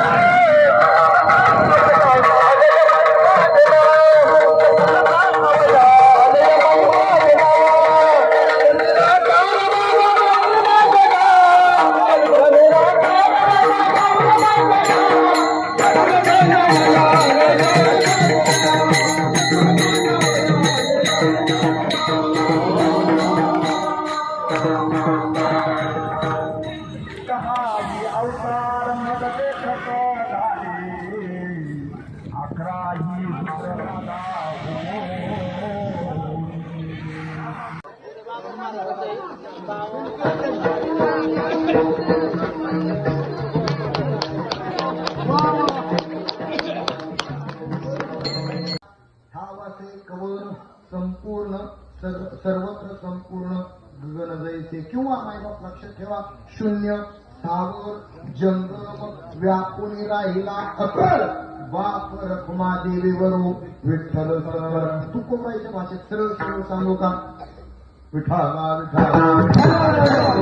Hey! काही अवतार मदते खतो अकराही मायबाप लक्षात ठेवा शून्य सावर जंगम व्यापून राहिला अकळ बाप रखुमा देवी वरू विठ्ठल सरळ तुकोबाईच्या भाषेत सरळ सरळ सांगू का विठाला विठाला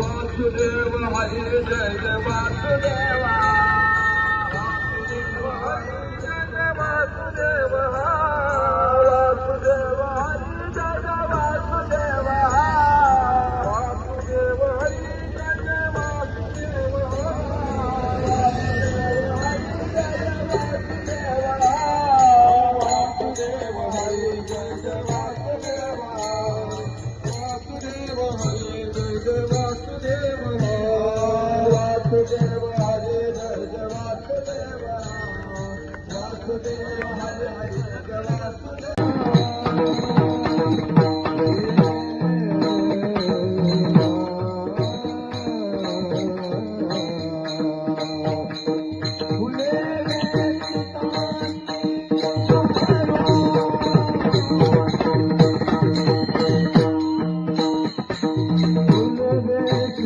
वासुदेव हरी जय जय वासुदेवा वासुदेव वासुदेव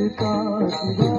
ಕಾಸಿದ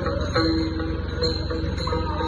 Thank you.